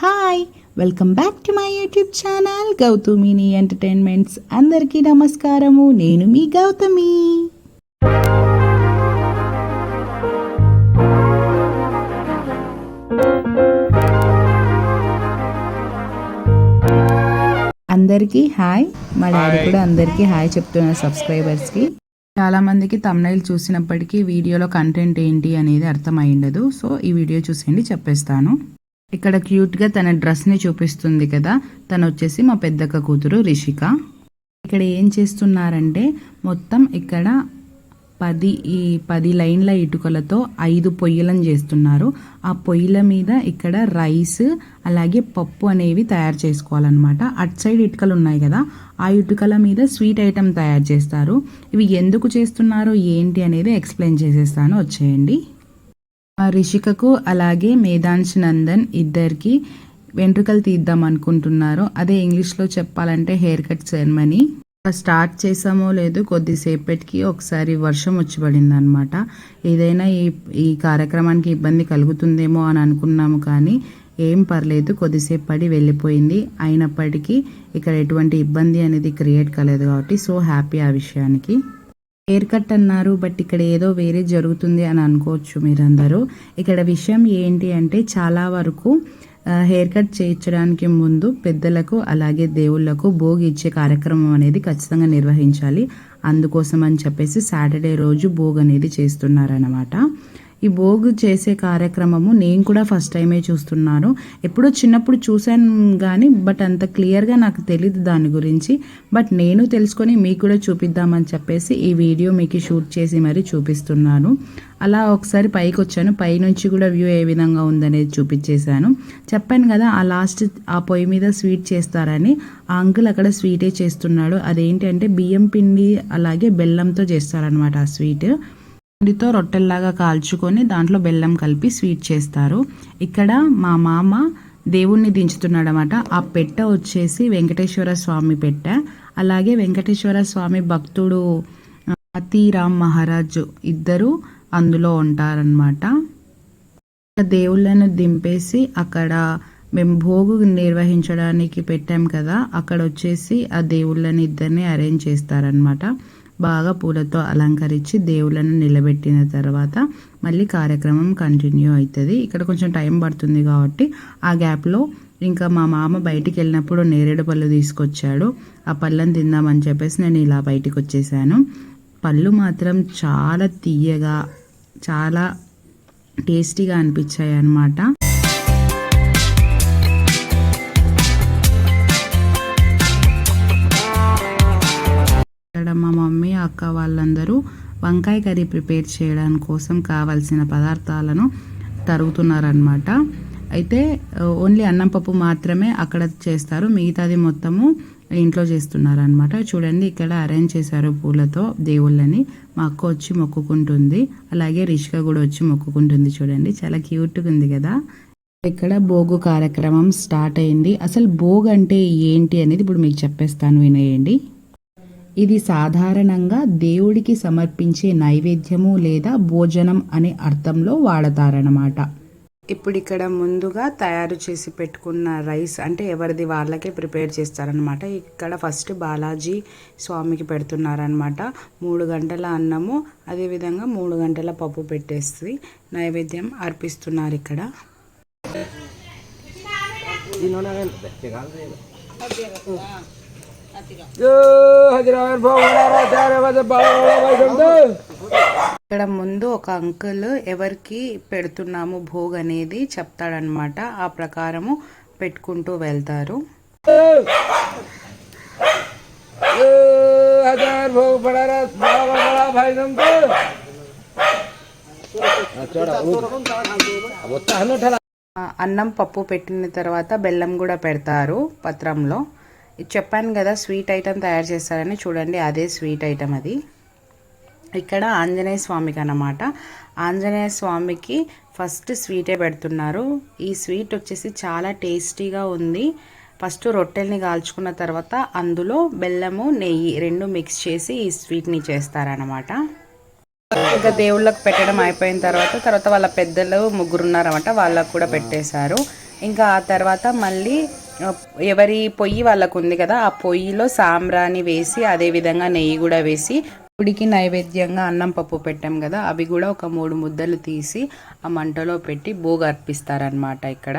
Hi welcome back to my YouTube channel Gautamini entertainments అందరికీ నమస్కారము. నేను మీ గౌతమి. అందరికీ హాయ్ మా డాడీ కూడా అందరికీ హాయ్ చెప్తున్నారు సబ్స్క్రైబర్స్కి చాలా మందికి తమ్నైల్ చూసినప్పటికీ వీడియోలో కంటెంట్ ఏంటి అనేది అర్థమై ఉండదు. సో ఈ వీడియో చూసేయండి చెప్పేస్తాను. ఇక్కడ క్యూట్గా తన డ్రెస్ని చూపిస్తుంది కదా. తను వచ్చేసి మా పెద్దక్క కూతురు రిషిక. ఇక్కడ ఏం చేస్తున్నారంటే మొత్తం ఇక్కడ పది ఈ పది లైన్ల ఇటుకలతో ఐదు పొయ్యిలను చేస్తున్నారు. ఆ పొయ్యిల మీద ఇక్కడ రైస్ అలాగే పప్పు అనేవి తయారు చేసుకోవాలన్నమాట. అట్ సైడ్ ఇటుకలు ఉన్నాయి కదా ఆ ఇటుకల మీద స్వీట్ ఐటెం తయారు చేస్తారు. ఇవి ఎందుకు చేస్తున్నారు ఏంటి అనేది ఎక్స్ప్లెయిన్ చేసేస్తాను. వచ్చేయండి. రిషికకు అలాగే మేధాంశ్ నందన్ ఇద్దరికి వెంట్రుకలు తీద్దాం అనుకుంటున్నారు. అదే ఇంగ్లీష్లో చెప్పాలంటే హెయిర్ కట్ సెరమనీ. స్టార్ట్ చేసామో లేదు కొద్దిసేపటికి ఒకసారి వర్షం వచ్చి పడింది అనమాట ఏదైనా ఈ ఈ కార్యక్రమానికి ఇబ్బంది కలుగుతుందేమో అని అనుకున్నాము కానీ ఏం పర్లేదు కొద్దిసేపు పడి వెళ్ళిపోయింది. అయినప్పటికీ ఇక్కడ ఎటువంటి ఇబ్బంది అనేది క్రియేట్ కాలేదు కాబట్టి సో హ్యాపీ ఆ విషయానికి. హెయిర్ కట్ అన్నారు బట్ ఇక్కడ ఏదో వేరే జరుగుతుంది అని అనుకోవచ్చు మీరందరూ. ఇక్కడ విషయం ఏంటి అంటే చాలా వరకు హెయిర్ కట్ చేయించడానికి ముందు పెద్దలకు అలాగే దేవుళ్ళకు భోగి ఇచ్చే కార్యక్రమం అనేది ఖచ్చితంగా నిర్వహించాలి. అందుకోసం అని చెప్పేసి సాటర్డే రోజు భోగ్ అనేది చేస్తున్నారనమాట ఈ భోగు చేసే కార్యక్రమము నేను కూడా ఫస్ట్ టైమే చూస్తున్నాను. ఎప్పుడో చిన్నప్పుడు చూశాను కానీ బట్ అంత క్లియర్గా నాకు తెలియదు దాని గురించి. బట్ నేను తెలుసుకొని మీకు కూడా చూపిద్దామని చెప్పేసి ఈ వీడియో మీకు షూట్ చేసి మరీ చూపిస్తున్నాను. అలా ఒకసారి పైకి వచ్చాను. పై నుంచి కూడా వ్యూ ఏ విధంగా ఉందనేది చూపించేశాను. చెప్పాను కదా ఆ లాస్ట్ ఆ పొయ్యి మీద స్వీట్ చేస్తారని. ఆ అంకుల్ అక్కడ స్వీటే చేస్తున్నాడు. అదేంటి అంటే బియ్యం పిండి అలాగే బెల్లంతో చేస్తారనమాట ఆ స్వీట్ పిండితో రొట్టెల్లాగా కాల్చుకొని దాంట్లో బెల్లం కలిపి స్వీట్ చేస్తారు. ఇక్కడ మా మామ దేవుణ్ణి దించుతున్నాడనమాట ఆ పెట్ట వచ్చేసి వెంకటేశ్వర స్వామి పెట్ట. అలాగే వెంకటేశ్వర స్వామి భక్తుడు అతీరామ్ మహారాజ్ ఇద్దరు అందులో ఉంటారనమాట దేవుళ్ళను దింపేసి అక్కడ మేము భోగు నిర్వహించడానికి పెట్టాం కదా అక్కడ వచ్చేసి ఆ దేవుళ్ళని ఇద్దరిని అరేంజ్ చేస్తారనమాట బాగా పూలతో అలంకరించి దేవుళ్ళను నిలబెట్టిన తర్వాత మళ్ళీ కార్యక్రమం కంటిన్యూ అవుతుంది. ఇక్కడ కొంచెం టైం పడుతుంది కాబట్టి ఆ గ్యాప్లో ఇంకా మా మామ బయటికి వెళ్ళినప్పుడు నేరేడు పళ్ళు తీసుకొచ్చాడు. ఆ పళ్ళని తిందామని చెప్పేసి నేను ఇలా బయటికి వచ్చేసాను. పళ్ళు మాత్రం చాలా తీయగా చాలా టేస్టీగా అనిపించాయి అన్నమాట. ఇక్కడ మా మమ్మీ అక్క వాళ్ళందరూ వంకాయ కర్రీ ప్రిపేర్ చేయడం కోసం కావాల్సిన పదార్థాలను తరుగుతున్నారనమాట అయితే ఓన్లీ అన్నం పప్పు మాత్రమే అక్కడ చేస్తారు. మిగతాది మొత్తము ఇంట్లో చేస్తున్నారనమాట చూడండి ఇక్కడ అరేంజ్ చేశారు పూలతో దేవుళ్ళని. మా అక్క వచ్చి మొక్కుకుంటుంది. అలాగే రిషిక కూడా వచ్చి మొక్కుకుంటుంది చూడండి. చాలా క్యూట్గా ఉంది కదా. ఇక్కడ భోగు కార్యక్రమం స్టార్ట్ అయింది. అసలు భోగ్ అంటే ఏంటి అనేది ఇప్పుడు మీకు చెప్పేస్తాను వినేయండి. ఇది సాధారణంగా దేవుడికి సమర్పించే నైవేద్యము లేదా భోజనం అనే అర్థంలో వాడతారనమాట ఇప్పుడు ఇక్కడ ముందుగా తయారు చేసి పెట్టుకున్న రైస్ అంటే ఎవరిది వాళ్ళకే ప్రిపేర్ చేస్తారనమాట ఇక్కడ ఫస్ట్ బాలాజీ స్వామికి పెడుతున్నారనమాట మూడు గంటల అన్నము అదేవిధంగా మూడు గంటల పప్పు పెట్టేసి నైవేద్యం అర్పిస్తున్నారు ఇక్కడ. ఇక్కడ ముందు ఒక అంకుల్ ఎవరికి పెడుతున్నాము భోగ్ అనేది చెప్తాడనమాట ఆ ప్రకారము పెట్టుకుంటూ వెళ్తారు हजार भोग पड़ा रहा बड़ा बड़ा भाई तुमको ఆ, అన్నం పప్పు పెట్టిన తర్వాత బెల్లం కూడా పెడతారు పత్రంలో ఇది చెప్పాను కదా స్వీట్ ఐటెం తయారు చేస్తారని. చూడండి అదే స్వీట్ ఐటెం అది. ఇక్కడ ఆంజనేయ స్వామికి అన్నమాట. ఆంజనేయ స్వామికి ఫస్ట్ స్వీటే పెడుతున్నారు. ఈ స్వీట్ వచ్చేసి చాలా టేస్టీగా ఉంది. ఫస్ట్ రొట్టెల్ని కాల్చుకున్న తర్వాత అందులో బెల్లము నెయ్యి రెండు మిక్స్ చేసి ఈ స్వీట్ని చేస్తారనమాట ఇంకా దేవుళ్ళకి పెట్టడం అయిపోయిన తర్వాత తర్వాత వాళ్ళ పెద్దలు ముగ్గురు ఉన్నారన్నమాట వాళ్ళకు కూడా పెట్టేశారు. ఇంకా ఆ తర్వాత మళ్ళీ ఎవరి పొయ్యి వాళ్ళకు ఉంది కదా ఆ పొయ్యిలో సాంబ్రాని వేసి అదే విధంగా నెయ్యి కూడా వేసి గుడికి నైవేద్యంగా అన్నం పప్పు పెట్టాం కదా అవి కూడా ఒక మూడు ముద్దలు తీసి ఆ మంటలో పెట్టి భోగ అర్పిస్తారనమాట ఇక్కడ.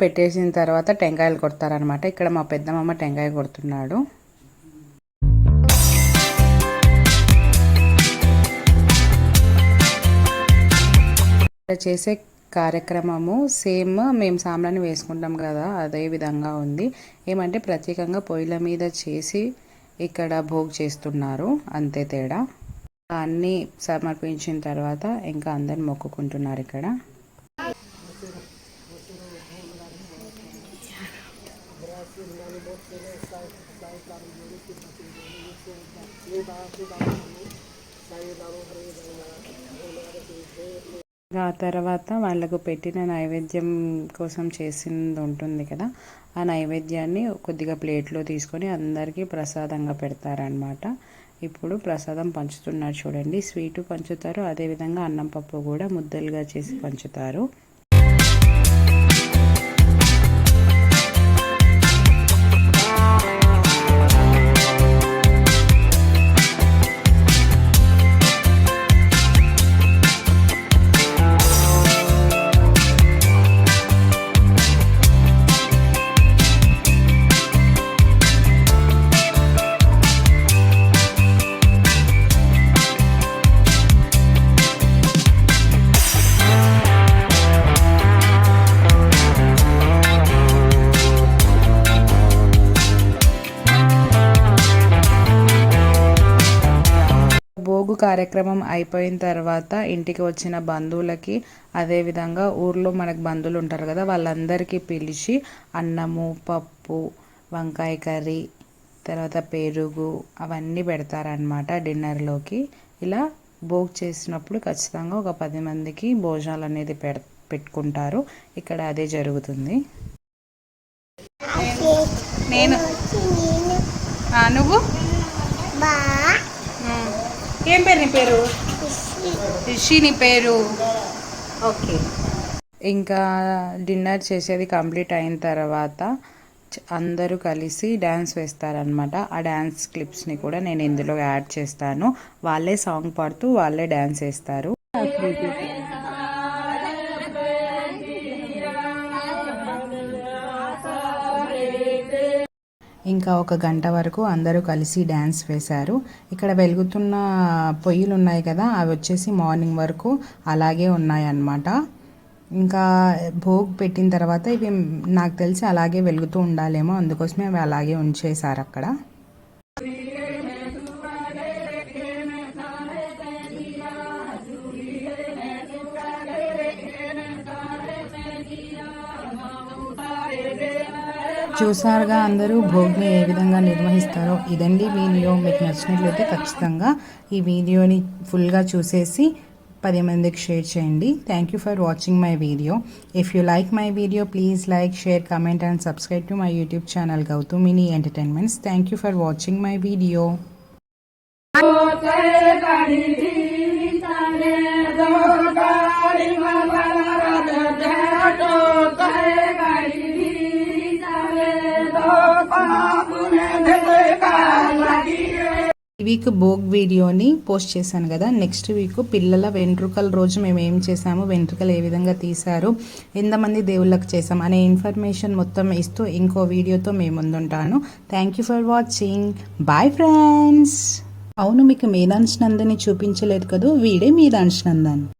పెట్టేసిన తర్వాత టెంకాయలు కొడతారనమాట ఇక్కడ మా పెద్దమ్మ టెంకాయ కొడుతున్నాడు. ఇక్కడ చేసే కార్యక్రమము సేమ్ మేము సాంబ్రాన్ని వేసుకుంటాం కదా అదే విధంగా ఉంది. ఏమంటే ప్రత్యేకంగా పొయ్యిల మీద చేసి ఇక్కడ భోగ్ చేస్తున్నారు అంతే తేడా. అన్నీ సమర్పించిన తర్వాత ఇంకా అందరిని మొక్కుకుంటున్నారు ఇక్కడ ఆ తర్వాత వాళ్ళకు పెట్టిన నైవేద్యం కోసం చేసింది ఉంటుంది కదా. ఆ నైవేద్యాన్ని కొద్దిగా ప్లేట్లో తీసుకొని అందరికీ ప్రసాదంగా పెడతారనమాట ఇప్పుడు ప్రసాదం పంచుతున్నారు చూడండి. స్వీటు పంచుతారు. అదేవిధంగా అన్నం పప్పు కూడా ముద్దలుగా చేసి పంచుతారు. కార్యక్రమం అయిపోయిన తర్వాత ఇంటికి వచ్చిన బంధువులకి అదేవిధంగా ఊర్లో మనకు బంధువులు ఉంటారు కదా వాళ్ళందరికీ పిలిచి అన్నము పప్పు వంకాయ కర్రీ తర్వాత పెరుగు అవన్నీ పెడతారనమాట డిన్నర్లోకి. ఇలా భోగ్ చేసినప్పుడు ఖచ్చితంగా ఒక పది మందికి భోజనాలు అనేది పెడ పెట్టుకుంటారు. ఇక్కడ అదే జరుగుతుంది. నేను నువ్వు. ఏం పేరు నీ పేరు? రిషి నీ పేరు. ఓకే. ఇంకా డిన్నర్ చేసేది కంప్లీట్ అయిన తర్వాత అందరూ కలిసి డ్యాన్స్ వేస్తారనమాట ఆ డ్యాన్స్ క్లిప్స్ని కూడా నేను ఇందులో యాడ్ చేస్తాను. వాళ్ళే సాంగ్ పాడుతూ వాళ్ళే డ్యాన్స్ వేస్తారు. ఇంకా ఒక గంట వరకు అందరూ కలిసి డ్యాన్స్ వేశారు. ఇక్కడ వెలుగుతున్న పొయ్యిలు ఉన్నాయి కదా అవి వచ్చేసి మార్నింగ్ వరకు అలాగే ఉన్నాయి అన్నమాట ఇంకా భోగ్ పెట్టిన తర్వాత ఇవి నాకు తెలిసి అలాగే వెలుగుతూ ఉండాలేమో అందుకోసమే అవి అలాగే ఉంచేశారు అక్కడ. చూసారుగా అందరూ భోగిని ఏ విధంగా నిర్వహిస్తారో ఇదండి వీడియో. మీకు నచ్చినట్లయితే ఖచ్చితంగా ఈ వీడియోని ఫుల్గా చూసేసి పది మందికి షేర్ చేయండి. Thank you for watching my video if you like my video please like share comment and subscribe to my YouTube channel Gautu mini entertainments thank you for watching my video ఈ week vlog వీడియోని post చేశాను కదా. Next week పిల్లల వెంట్రుకల రోజు మేము ఏం చేసాము వెంట్రుకలు ఏ విధంగా తీశారు? ఎంతమంది దేవుళ్ళకి చేసాం అనే ఇన్ఫర్మేషన్ మొత్తం ఇస్తూ ఇంకో వీడియోతో మేము ముందుంటాను. Thank you for watching bye friends అవును మీకు మీ నందని చూపించలేదు కదా? వీడే మీ నందన్.